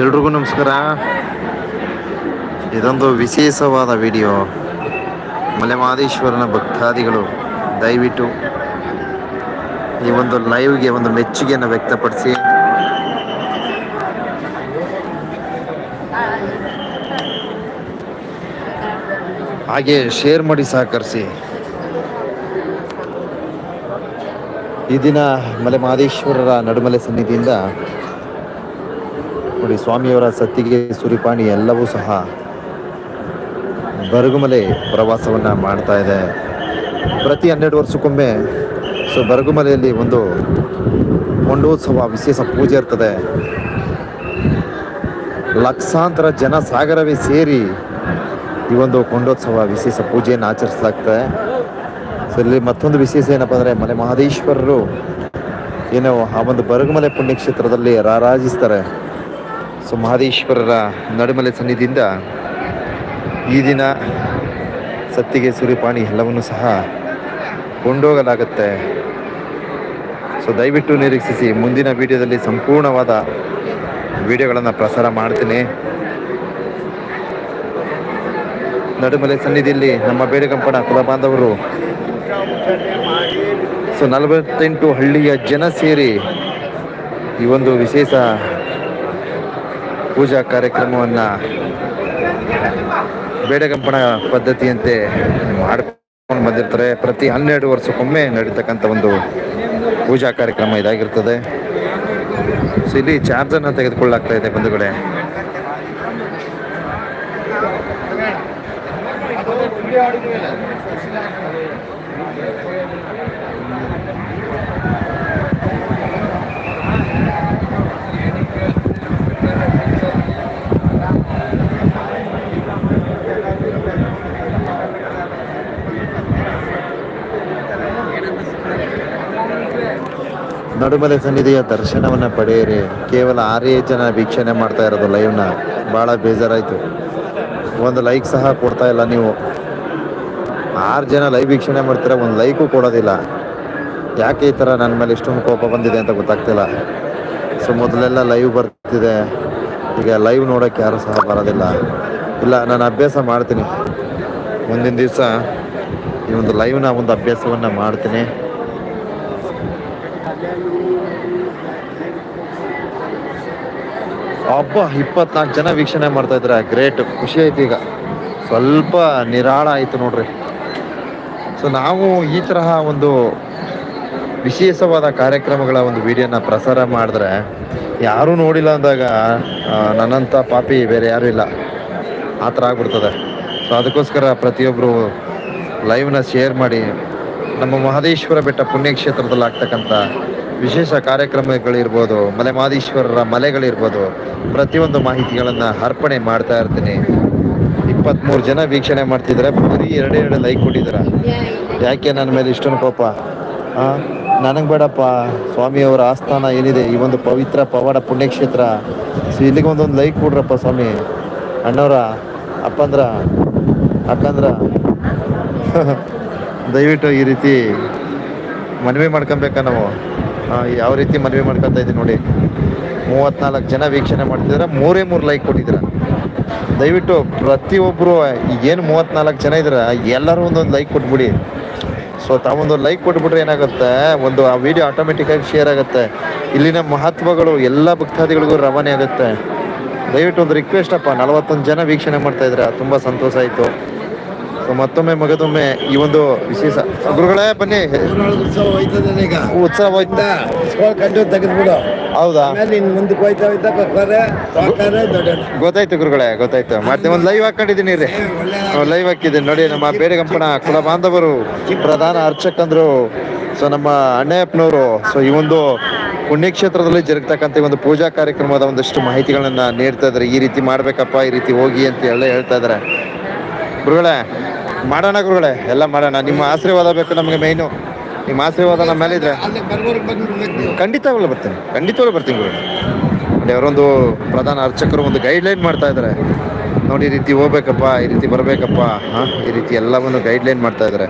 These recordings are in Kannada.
ಎಲ್ರಿಗೂ ನಮಸ್ಕಾರ. ಇದೊಂದು ವಿಶೇಷವಾದ ವಿಡಿಯೋ. ಮಲೆಮಾದೇಶ್ವರನ ಭಕ್ತಾದಿಗಳು, ದಯವಿಟ್ಟು ಈ ಒಂದು ಲೈವ್ಗೆ ಒಂದು ಮೆಚ್ಚುಗೆಯನ್ನು ವ್ಯಕ್ತಪಡಿಸಿ. ಹಾಗೆ ಶೇರ್ ಮಾಡಿ ಸಹಕರಿಸಿ. ಈ ದಿನ ಮಲೆ ಮಹದೇಶ್ವರರ ನಡುಮಲೆ ಸನ್ನಿಧಿಯಿಂದ ನೋಡಿ, ಸ್ವಾಮಿಯವರ ಸತ್ತಿಗೆ ಸುರಿಪಾಣಿ ಎಲ್ಲವೂ ಸಹ ಬರಗುಮಲೆ ಪ್ರವಾಸವನ್ನು ಮಾಡ್ತಾ ಇದೆ. ಪ್ರತಿ ಹನ್ನೆರಡು ವರ್ಷಕ್ಕೊಮ್ಮೆ, ಸೊ ಬರಗುಮಲೆಯಲ್ಲಿ ಒಂದು ಕೊಂಡೋತ್ಸವ ವಿಶೇಷ ಪೂಜೆ ಇರ್ತದೆ. ಲಕ್ಷಾಂತರ ಜನ ಸಾಗರವೇ ಸೇರಿ ಈ ಒಂದು ಕೊಂಡೋತ್ಸವ ವಿಶೇಷ ಪೂಜೆಯನ್ನು ಆಚರಿಸಲಾಗ್ತದೆ. ಸೊ ಇಲ್ಲಿ ಮತ್ತೊಂದು ವಿಶೇಷ ಏನಪ್ಪ ಅಂದರೆ ಮಲೆ ಮಹದೇಶ್ವರರು ಏನೋ ಆ ಒಂದು ಬರಗುಮಲೆ ಪುಣ್ಯಕ್ಷೇತ್ರದಲ್ಲಿ ರಾರಾಜಿಸ್ತಾರೆ. ಸೊ ಮಹದೇಶ್ವರರ ನಡುಮಲೆ ಸನ್ನಿಧಿಯಿಂದ ಈ ದಿನ ಸತ್ತಿಗೆ ಸುರಿಪಾಣಿ ಎಲ್ಲವನ್ನು ಸಹ ಕೊಂಡೋಗಲಾಗುತ್ತೆ. ಸೊ ದಯವಿಟ್ಟು ನಿರೀಕ್ಷಿಸಿ, ಮುಂದಿನ ವಿಡಿಯೋದಲ್ಲಿ ಸಂಪೂರ್ಣವಾದ ವಿಡಿಯೋಗಳನ್ನು ಪ್ರಸಾರ ಮಾಡ್ತೀನಿ. ನಡುಮಲೆ ಸನ್ನಿಧಿಯಲ್ಲಿ ನಮ್ಮ ಬೇಡಗಂಪಣ ಕುಲ ಬಾಂಧವರು ಸೊ ನಲವತ್ತೆಂಟು ಹಳ್ಳಿಯ ಜನ ಸೇರಿ ಈ ಒಂದು ವಿಶೇಷ ಪೂಜಾ ಕಾರ್ಯಕ್ರಮವನ್ನು ಬೇಡಗಂಪಣ ಪದ್ಧತಿಯಂತೆ ಮಾಡ್ಕೊಂಡು ಬಂದಿರ್ತಾರೆ. ಪ್ರತಿ ಹನ್ನೆರಡು ವರ್ಷಕ್ಕೊಮ್ಮೆ ನಡೀತಕ್ಕಂಥ ಒಂದು ಪೂಜಾ ಕಾರ್ಯಕ್ರಮ ಇದಾಗಿರ್ತದೆ. ಸೊ ಇಲ್ಲಿ ಚಾರ್ಜನ್ನು ತೆಗೆದುಕೊಳ್ಳಾಗ್ತಾ ಇದೆ ಬಂಧುಗಳೇ. ನಡುಮಲೆ ಸನ್ನಿಧಿಯ ದರ್ಶನವನ್ನು ಪಡೆಯಿರಿ. ಕೇವಲ ಆರೇ ಜನ ವೀಕ್ಷಣೆ ಮಾಡ್ತಾ ಇರೋದು ಲೈವ್ನ ಭಾಳ ಬೇಜಾರಾಯಿತು. ಒಂದು ಲೈಕ್ ಸಹ ಕೊಡ್ತಾ ಇಲ್ಲ ನೀವು. ಆರು ಜನ ಲೈವ್ ವೀಕ್ಷಣೆ ಮಾಡ್ತೀರ, ಒಂದು ಲೈಕು ಕೊಡೋದಿಲ್ಲ. ಯಾಕೆ ಈ ಥರ ನನ್ನ ಮೇಲೆ ಇಷ್ಟೊಂದು ಕೋಪ ಬಂದಿದೆ ಅಂತ ಗೊತ್ತಾಗ್ತಿಲ್ಲ. ಸೊ ಮೊದಲೆಲ್ಲ ಲೈವ್ ಬರ್ತಿದೆ. ಈಗ ಲೈವ್ ನೋಡೋಕ್ಕೆ ಯಾರೂ ಸಹ ಬರೋದಿಲ್ಲ. ಇಲ್ಲ, ನಾನು ಅಭ್ಯಾಸ ಮಾಡ್ತೀನಿ. ಮುಂದಿನ ದಿವಸ ಈ ಒಂದು ಲೈವ್ನ ಒಂದು ಅಭ್ಯಾಸವನ್ನು ಮಾಡ್ತೀನಿ. ಹಬ್ಬ ಇಪ್ಪತ್ನಾಲ್ಕು ಜನ ವೀಕ್ಷಣೆ ಮಾಡ್ತಾ ಇದ್ರೆ ಗ್ರೇಟ್. ಖುಷಿ ಆಯ್ತು ಈಗ. ಸ್ವಲ್ಪ ನಿರಾಳ ಆಯ್ತು ನೋಡ್ರಿ. ಸೊ ನಾವು ಈ ತರಹ ಒಂದು ವಿಶೇಷವಾದ ಕಾರ್ಯಕ್ರಮಗಳ ಒಂದು ವಿಡಿಯೋನ ಪ್ರಸಾರ ಮಾಡಿದ್ರೆ ಯಾರೂ ನೋಡಿಲ್ಲ ಅಂದಾಗ ನನ್ನಂಥ ಪಾಪಿ ಬೇರೆ ಯಾರೂ ಇಲ್ಲ. ಆ ಥರ ಆಗ್ಬಿಡ್ತದೆ. ಸೊ ಅದಕ್ಕೋಸ್ಕರ ಪ್ರತಿಯೊಬ್ಬರು ಲೈವ್ನ ಶೇರ್ ಮಾಡಿ, ನಮ್ಮ ಮಹದೇಶ್ವರ ಬೆಟ್ಟ ಪುಣ್ಯಕ್ಷೇತ್ರದಲ್ಲಿ ಆಗ್ತಕ್ಕಂಥ ವಿಶೇಷ ಕಾರ್ಯಕ್ರಮಗಳಿರ್ಬೋದು ಮಲೆ ಮಾದೇಶ್ವರರ ಮಲೆಗಳಿರ್ಬೋದು, ಪ್ರತಿಯೊಂದು ಮಾಹಿತಿಗಳನ್ನು ಅರ್ಪಣೆ ಮಾಡ್ತಾ ಇರ್ತೀನಿ. ಇಪ್ಪತ್ತ್ಮೂರು ಜನ ವೀಕ್ಷಣೆ ಮಾಡ್ತಿದ್ದಾರೆ, ಬರೀ ಎರಡೇ ಎರಡು ಲೈಕ್ ಕೊಟ್ಟಿದ್ದಾರೆ. ಯಾಕೆ ನನ್ನ ಮೇಲೆ ಇಷ್ಟೊಂದು ಕೋಪ? ಹಾಂ ನನಗೆ ಬೇಡಪ್ಪ. ಸ್ವಾಮಿಯವರ ಆಸ್ಥಾನ ಏನಿದೆ? ಈ ಒಂದು ಪವಿತ್ರ ಪವಾಡ ಪುಣ್ಯಕ್ಷೇತ್ರ. ಸೊ, ಇಲ್ಲಿಗೆ ಒಂದೊಂದು ಲೈಕ್ ಕೊಡ್ರಪ್ಪ ಸ್ವಾಮಿ. ಅಣ್ಣವರ, ಅಪ್ಪಂದ್ರ, ಅಕ್ಕಂದ್ರ. ದಯವಿಟ್ಟು ಈ ರೀತಿ ಮನವಿ ಮಾಡ್ಕೊಬೇಕಾ ನಾವು? ಯಾವ ರೀತಿ ಮನವಿ ಮಾಡ್ಕೊತಾ ಇದ್ದೀನಿ ನೋಡಿ. ಮೂವತ್ನಾಲ್ಕು ಜನ ವೀಕ್ಷಣೆ ಮಾಡ್ತಿದ್ರೆ ಮೂರೇ ಮೂರು ಲೈಕ್ ಕೊಟ್ಟಿದ್ದೀರ. ದಯವಿಟ್ಟು ಪ್ರತಿಯೊಬ್ಬರು ಏನು ಮೂವತ್ನಾಲ್ಕು ಜನ ಇದ್ದೀರ, ಎಲ್ಲರೂ ಒಂದೊಂದು ಲೈಕ್ ಕೊಟ್ಬಿಡಿ. ಸೊ ತಾವೊಂದು ಲೈಕ್ ಕೊಟ್ಬಿಟ್ರೆ ಏನಾಗುತ್ತೆ? ಒಂದು ಆ ವಿಡಿಯೋ ಆಟೋಮೆಟಿಕ್ಕಾಗಿ ಶೇರ್ ಆಗುತ್ತೆ. ಇಲ್ಲಿನ ಮಹತ್ವಗಳು, ಎಲ್ಲ ಭಕ್ತಾದಿಗಳಿಗೂ ರವಾನೆ ಆಗುತ್ತೆ. ದಯವಿಟ್ಟು ಒಂದು ರಿಕ್ವೆಸ್ಟ್ ಅಪ್ಪ. ನಲವತ್ತೊಂದು ಜನ ವೀಕ್ಷಣೆ ಮಾಡ್ತಾ ಇದ್ರೆ ತುಂಬ ಸಂತೋಷ ಆಯಿತು. ಸೊ ಮತ್ತೊಮ್ಮೆ ಮಗದೊಮ್ಮೆ ಈ ಒಂದು ವಿಶೇಷ. ಗುರುಗಳೇ ಬನ್ನಿ. ಉತ್ಸವ ಹೋಯ್ತದೆ ಈಗ. ಉತ್ಸವ ಹೋಯ್ತಾ ಸ್ಕೂಲ್ ಕಂಡು ತೆಗೆದ್ಬಿಡು. ಹೌದಾ? ಮುಂದಕ್ಕೆ ಹೋಯ್ತಾ ಹೋಯ್ತಾ ಬರ್ತಾರೆ ಸಾಕಾರೆ ದೊಡ್ಡ ಗೊತ್ತಾಯ್ತು ಗುರುಗಳೇ ಗೊತ್ತಾಯ್ತು. ಮತ್ತೆ ಒಂದು ಲೈವ್ ಹಾಕೊಂಡಿದ್ದೀನಿ ರೀ ಲೈವ್ ಹಾಕಿದ್ದೀನಿ. ನೋಡಿ ನಮ್ಮ ಬೇಡಗಂಪಣ ಕುಲ ಬಾಂಧವರು ಪ್ರಧಾನ ಅರ್ಚಕಂದ್ರು ಸೊ ನಮ್ಮ ಅಣ್ಣಯ್ಯಪ್ಪನವರು ಸೊ ಈ ಒಂದು ಪುಣ್ಯಕ್ಷೇತ್ರದಲ್ಲಿ ಜರುಗ್ತಕ್ಕಂಥ ಈ ಒಂದು ಪೂಜಾ ಕಾರ್ಯಕ್ರಮದ ಒಂದಷ್ಟು ಮಾಹಿತಿಗಳನ್ನ ನೀಡ್ತಾ ಇದ್ದಾರೆ. ಈ ರೀತಿ ಮಾಡ್ಬೇಕಪ್ಪ ಈ ರೀತಿ ಹೋಗಿ ಅಂತ ಎಲ್ಲ ಹೇಳ್ತಾ ಇದ್ದಾರೆ. ಗುರುಗಳೇ ಮಾಡೋಣ ಗುರುಗಳೇ ಎಲ್ಲ ಮಾಡೋಣ. ನಿಮ್ಮ ಆಶೀರ್ವಾದ ಬೇಕು ನಮಗೆ ಮೇಯ್ನು ನಿಮ್ಮ ಆಶೀರ್ವಾದ ನಮ್ಮ ಮೇಲೆ ಇದ್ರೆ. ಖಂಡಿತವಾಗ್ಲೂ ಬರ್ತೀನಿ. ಖಂಡಿತವಾಗ್ಲೂ ಬರ್ತೀನಿ ಗುರುಗಳೇ. ನೋಡಿ ಅವರೊಂದು ಪ್ರಧಾನ ಅರ್ಚಕರು ಒಂದು ಗೈಡ್ಲೈನ್ ಮಾಡ್ತಾ ಇದ್ದಾರೆ. ನೋಡಿ ಈ ರೀತಿ ಹೋಗ್ಬೇಕಪ್ಪ ಈ ರೀತಿ ಬರಬೇಕಪ್ಪ ಹಾಂ ಈ ರೀತಿ ಎಲ್ಲವನ್ನು ಗೈಡ್ಲೈನ್ ಮಾಡ್ತಾ ಇದ್ದಾರೆ.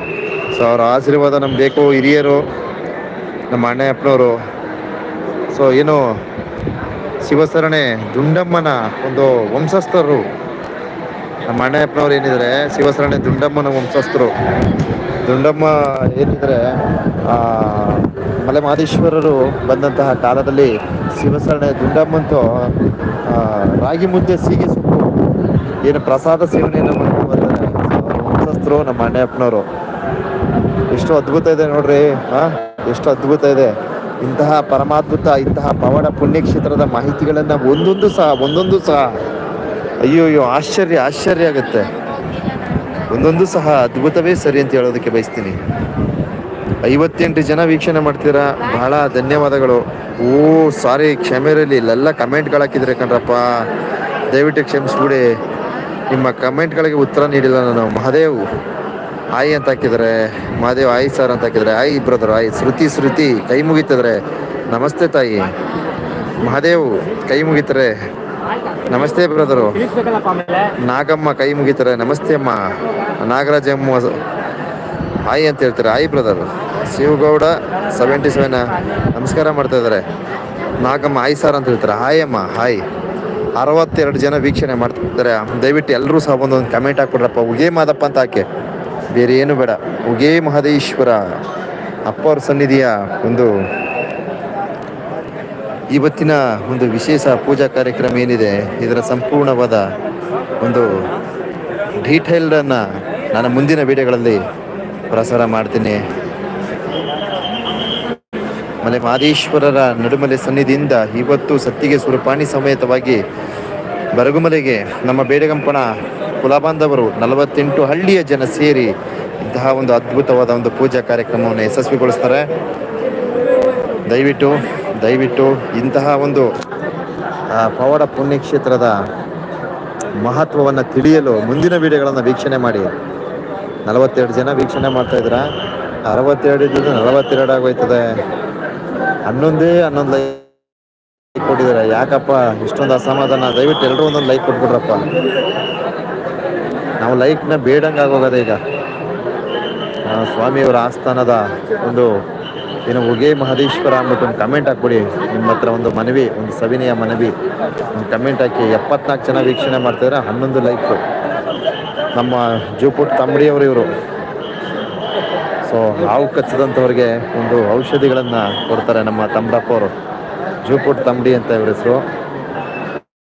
ಸೊ ಅವರ ಆಶೀರ್ವಾದ ನಮ್ಗೆ ಬೇಕು ಹಿರಿಯರು ನಮ್ಮ ಅಣ್ಣಯ್ಯಪ್ಪನವರು ಸೊ ಏನು ಶಿವಸರಣೆ ದುಂಡಮ್ಮನ ಒಂದು ವಂಶಸ್ಥರು ನಮ್ಮ ಅಣ್ಣಯ್ಯಪ್ಪನವ್ರು ಏನಿದ್ರೆ ಶಿವಸರಣೆ ದುಂಡಮ್ಮನ ವಂಶಸ್ಥರು. ದುಂಡಮ್ಮ ಏನಿದ್ರೆ ಮಲೆ ಮಹದೇಶ್ವರರು ಬಂದಂತಹ ಕಾಲದಲ್ಲಿ ಶಿವಸರಣೆ ದುಂಡಮ್ಮಂತೂ ರಾಗಿ ಮುದ್ದೆ ಸೀಗೆ ಸೊಪ್ಪು, ಏನು ಪ್ರಸಾದ ಸೇವನೆಯನ್ನು ಮಾಡ್ಕೊಂಡು ವಂಶಸ್ಥರು ನಮ್ಮ ಅಣ್ಣಯ್ಯಪ್ಪನವರು. ಎಷ್ಟು ಅದ್ಭುತ ಇದೆ ನೋಡ್ರಿ ಹಾ ಎಷ್ಟು ಅದ್ಭುತ ಇದೆ. ಇಂತಹ ಪರಮಾದ್ಭುತ, ಇಂತಹ ಪವಾಡ ಪುಣ್ಯಕ್ಷೇತ್ರದ ಮಾಹಿತಿಗಳನ್ನು ಒಂದೊಂದು ಸಹ ಒಂದೊಂದು ಸಹ ಅಯ್ಯೋ ಅಯ್ಯೋ, ಆಶ್ಚರ್ಯ ಆಶ್ಚರ್ಯ ಆಗುತ್ತೆ. ಒಂದೊಂದು ಸಹ ಅದ್ಭುತವೇ ಸರಿ ಅಂತ ಹೇಳೋದಕ್ಕೆ ಬಯಸ್ತೀನಿ. ಐವತ್ತೆಂಟು ಜನ ವೀಕ್ಷಣೆ ಮಾಡ್ತೀರಾ? ಬಹಳ ಧನ್ಯವಾದಗಳು. ಓ, ಸಾರಿ ಕ್ಷಮೆ ಇಲ್ಲೆಲ್ಲ ಕಮೆಂಟ್ಗಳು ಹಾಕಿದ್ರೆ ಕಣ್ರಪ್ಪ. ದಯವಿಟ್ಟು ಕ್ಷಮಿಸ್ಬಿಡಿ. ನಿಮ್ಮ ಕಮೆಂಟ್ಗಳಿಗೆ ಉತ್ತರ ನೀಡಿಲ್ಲ ನಾನು. ಮಹದೇವ್ ಆಯ್ ಅಂತ ಹಾಕಿದರೆ, ಮಹಾದೇವ್ ಆಯ್ ಸರ್ ಅಂತ ಹಾಕಿದರೆ ಆಯ್ ಬ್ರದರ್ ಆಯ್ ಶ್ರುತಿ ಶ್ರುತಿ, ಕೈ ಮುಗಿತಿದ್ರೆ, ನಮಸ್ತೆ ತಾಯಿ. ಮಹಾದೇವ್, ಕೈ ಮುಗಿತಾರೆ ನಮಸ್ತೆ ಬ್ರದರು. ನಾಗಮ್ಮ ಕೈ ಮುಗಿತಾರೆ. ನಮಸ್ತೆ ಅಮ್ಮ. ನಾಗರಾಜ ಅಮ್ಮ ಆಯ್ ಅಂತ ಹೇಳ್ತಾರೆ. ಆಯ್ ಬ್ರದರ್. ಶಿವಗೌಡ ಸೆವೆಂಟಿ ಸೆವೆನ್ ನಮಸ್ಕಾರ ಮಾಡ್ತಾ ಇದ್ದಾರೆ. ನಾಗಮ್ಮ ಆಯ್ ಸರ್ ಅಂತ ಹೇಳ್ತಾರೆ. ಹಾಯ್ ಅಮ್ಮ ಹಾಯ್. ಅರವತ್ತೆರಡು ಜನ ವೀಕ್ಷಣೆ ಮಾಡ್ತಿದ್ದಾರೆ ದಯವಿಟ್ಟು ಎಲ್ಲರೂ ಸಹ ಒಂದು ಕಮೆಂಟ್ ಹಾಕ್ಬಿಡ್ರಪ್ಪ ಉಗೇ ಮಾದಪ್ಪ ಅಂತ ಹಾಕಿ. ಬೇರೆ ಏನು ಬೇಡ. ಉಗೇ ಮಹದೇಶ್ವರ ಅಪ್ಪ ಅವ್ರ ಸನ್ನಿಧಿಯ ಒಂದು ಇವತ್ತಿನ ಒಂದು ವಿಶೇಷ ಪೂಜಾ ಕಾರ್ಯಕ್ರಮ ಏನಿದೆ, ಇದರ ಸಂಪೂರ್ಣವಾದ ಒಂದು ಡೀಟೇಲ್ಡನ್ನು ನಾನು ಮುಂದಿನ ವಿಡಿಯೋಗಳಲ್ಲಿ ಪ್ರಸಾರ ಮಾಡ್ತೀನಿ. ಮಲೆ ಮಹದೇಶ್ವರರ ನಡುಮಲೆ ಸನ್ನಿಧಿಯಿಂದ ಇವತ್ತು ಸತ್ತಿಗೆ ಸುರಪಾಣಿ ಸಮೇತವಾಗಿ ಬರಗುಮಲೆಗೆ ನಮ್ಮ ಬೇಡಗಂಪಣ ಕುಲಬಾಂಧವರು ನಲವತ್ತೆಂಟು ಹಳ್ಳಿಯ ಜನ ಸೇರಿ ಇಂತಹ ಒಂದು ಅದ್ಭುತವಾದ ಒಂದು ಪೂಜಾ ಕಾರ್ಯಕ್ರಮವನ್ನು ಯಶಸ್ವಿಗೊಳಿಸ್ತಾರೆ. ದಯವಿಟ್ಟು ದಯವಿಟ್ಟು ಇಂತಹ ಒಂದು ಪವಾಡ ಪುಣ್ಯಕ್ಷೇತ್ರದ ಮಹತ್ವವನ್ನು ತಿಳಿಯಲು ಮುಂದಿನ ವಿಡಿಯೋಗಳನ್ನು ವೀಕ್ಷಣೆ ಮಾಡಿ. ನಲವತ್ತೆರಡು ಜನ ವೀಕ್ಷಣೆ ಮಾಡ್ತಾ ಇದ್ರ ಅರವತ್ತೆರಡು ಇದ್ದಿದ್ದು ನಲವತ್ತೆರಡು ಆಗೋಯ್ತದೆ. ಹನ್ನೊಂದೇ ಹನ್ನೊಂದು ಲೈಕ್ ಕೊಟ್ಟಿದ್ದಾರೆ? ಯಾಕಪ್ಪ ಇಷ್ಟೊಂದು ಅಸಮಾಧಾನ? ದಯವಿಟ್ಟು ಎಲ್ಲರೂ ಒಂದೊಂದು ಲೈಕ್ ಕೊಟ್ಬಿಡ್ರಪ್ಪ. ನಾವು ಲೈಕ್ನ ಬೇಡಂಗೆ ಈಗ. ಸ್ವಾಮಿಯವರ ಆಸ್ಥಾನದ ಒಂದು ಏನು ಉಗೇ ಮಹದೇಶ್ವರ ಅಂದ್ಬಿಟ್ಟು ಒಂದು ಕಮೆಂಟ್ ಹಾಕ್ಬಿಡಿ. ನಿಮ್ಮ ಹತ್ರ ಒಂದು ಮನವಿ, ಒಂದು ಸವಿನಯ ಮನವಿ. ಒಂದು ಕಮೆಂಟ್ ಹಾಕಿ ಎಪ್ಪತ್ನಾಲ್ಕು ಜನ ವೀಕ್ಷಣೆ ಮಾಡ್ತಿದ್ರೆ ಹನ್ನೊಂದು ಲೈಕು ನಮ್ಮ ಜೂಪುಟ್ ತಂಬಡಿಯವರು ಇವರು. ಸೊ ಹಾವು ಕಚ್ಚದಂಥವ್ರಿಗೆ ಒಂದು ಔಷಧಿಗಳನ್ನು ಕೊಡ್ತಾರೆ ನಮ್ಮ ಅವರು. ಜೂಪುಟ್ ತಂಬಡಿ ಅಂತ ಇವ್ರ ಹೆಸರು.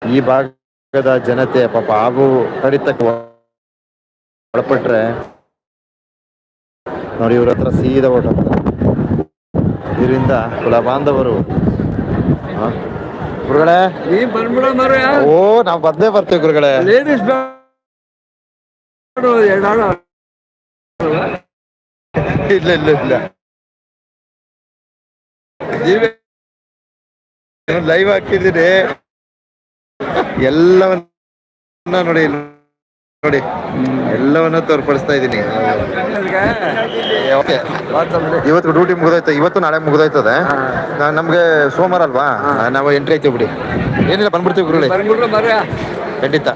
ಈ ಭಾಗದ ಜನತೆ ಪಾಪ ಹಾವು ಕಡಿತಕ್ಕೆ ಒಳಪಟ್ರೆ ನೋಡಿ ಇವ್ರ ಹತ್ರ ಸೀದಾ ಹೊರಟೋಗ್ತಾರೆ ಇದರಿಂದ ಕುಲ ಬಾಂಧವರು ಆ, ಗುರುಗಳೇ ನೀ ಬಂದ್ಬಿಡ ಮರ ಓ ನಾವು ಬಂದೇ ಬರ್ತೀವಿ ಗುರುಗಳೇ ಲೇಡೀಸ್ ಎರಡು ಇಲ್ಲ ಇಲ್ಲ ಇಲ್ಲ ಲೈವ್ ಹಾಕಿದ್ದೀನಿ ಎಲ್ಲವನ್ನ ನೋಡಿ ನೋಡಿ ಎಲ್ಲವನ್ನ ತೋರ್ಪಡಿಸ್ತಾ ಇದ್ದೀನಿ. ಓಕೆ. ಇವತ್ತು ಡ್ಯೂಟಿ ಮುಗಿದೋಯ್ತು. ಇವತ್ತು ನಾಳೆ ಮುಗಿದೋಯ್ತದೆ. ನಮ್ಗೆ ಸೋಮವಾರ ಅಲ್ವಾ? ನಾವು ಎಂಟ್ರಿ ಆಯ್ತೀವಿ ಬಿಡಿ. ಏನಿಲ್ಲ ಬಂದ್ಬಿಡ್ತೀವಿ ಗುರುಳಿ ಖಂಡಿತ.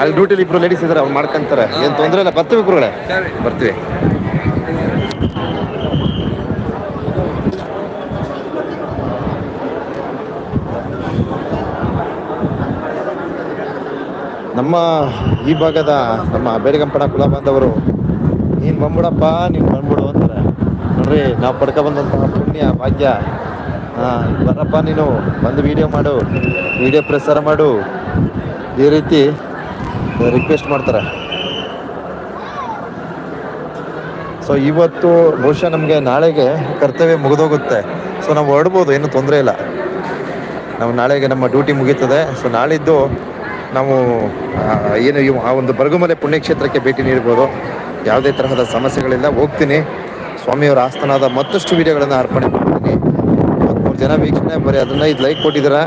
ಅಲ್ಲಿ ಡ್ಯೂಟಿಲಿ ಇಬ್ರು ಲೇಡೀಸ್ ಇದಾರೆ ಅವ್ರು ಮಾಡ್ಕೊಂತಾರೆ. ಏನ್ ತೊಂದ್ರೆ ಇಲ್ಲ ಬರ್ತೀವಿ ಗುರುಗಳೇ. ಬರ್ತೀವಿ. ನಮ್ಮ ಈ ಭಾಗದ ನಮ್ಮ ಬೇಡಗಂಪಣ ಕುಲ ಬಾಂಧವರು, ನೀನು ಬಂದ್ಬಿಡಪ್ಪ, ನೀನು ಬಂದ್ಬಿಡು ಅಂತಾರೆ. ನೋಡ್ರಿ, ನಾವು ಪಡ್ಕೊ ಬಂದಂತಹ ಪುಣ್ಯ, ಭಾಗ್ಯ. ಬರಪ್ಪ ನೀನು, ಬಂದು ವಿಡಿಯೋ ಮಾಡು ವಿಡಿಯೋ ಪ್ರಸಾರ ಮಾಡು. ಈ ರೀತಿ ರಿಕ್ವೆಸ್ಟ್ ಮಾಡ್ತಾರೆ. ಸೊ ಇವತ್ತು ಬಹುಶಃ ನಮಗೆ ನಾಳೆಗೆ ಕರ್ತವ್ಯ ಮುಗಿದೋಗುತ್ತೆ. ಸೊ ನಾವು ಹೊರಡ್ಬೋದು, ಏನು ತೊಂದರೆ ಇಲ್ಲ. ನಾವು ನಾಳೆಗೆ ನಮ್ಮ ಡ್ಯೂಟಿ ಮುಗೀತದೆ. ಸೊ ನಾಳಿದ್ದು ನಾವು ಏನು ಆ ಒಂದು ಬರಗುಮಲೆ ಪುಣ್ಯಕ್ಷೇತ್ರಕ್ಕೆ ಭೇಟಿ ನೀಡ್ಬೋದು. ಯಾವುದೇ ತರಹದ ಸಮಸ್ಯೆಗಳಿಲ್ಲ, ಹೋಗ್ತೀನಿ. ಸ್ವಾಮಿಯವರ ಆಸ್ಥಾನದ ಮತ್ತಷ್ಟು ವಿಡಿಯೋಗಳನ್ನು ಅರ್ಪಣೆ ಮಾಡ್ತೀನಿ. ಮೂರು ಜನ ವೀಕ್ಷಣೆ, ಬರೀ ಅದನ್ನು ಇದು ಲೈಕ್ ಕೊಟ್ಟಿದ್ದೀರ?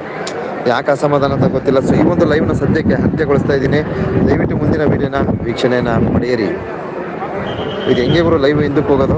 ಯಾಕೆ ಅಸಮಾಧಾನ ಅಂತ ಗೊತ್ತಿಲ್ಲ. ಸೊ ಈ ಒಂದು ಲೈವ್ನ ಸದ್ಯಕ್ಕೆ ಹತ್ಯೆಗೊಳಿಸ್ತಾ ಇದ್ದೀನಿ. ದಯವಿಟ್ಟು ಮುಂದಿನ ವಿಡಿಯೋನ ವೀಕ್ಷಣೆನ ಪಡೆಯಿರಿ. ಇದು ಹೆಂಗೆ ಬರೋ ಲೈವ್ ಹಿಂದಕ್ಕೆ ಹೋಗೋದು?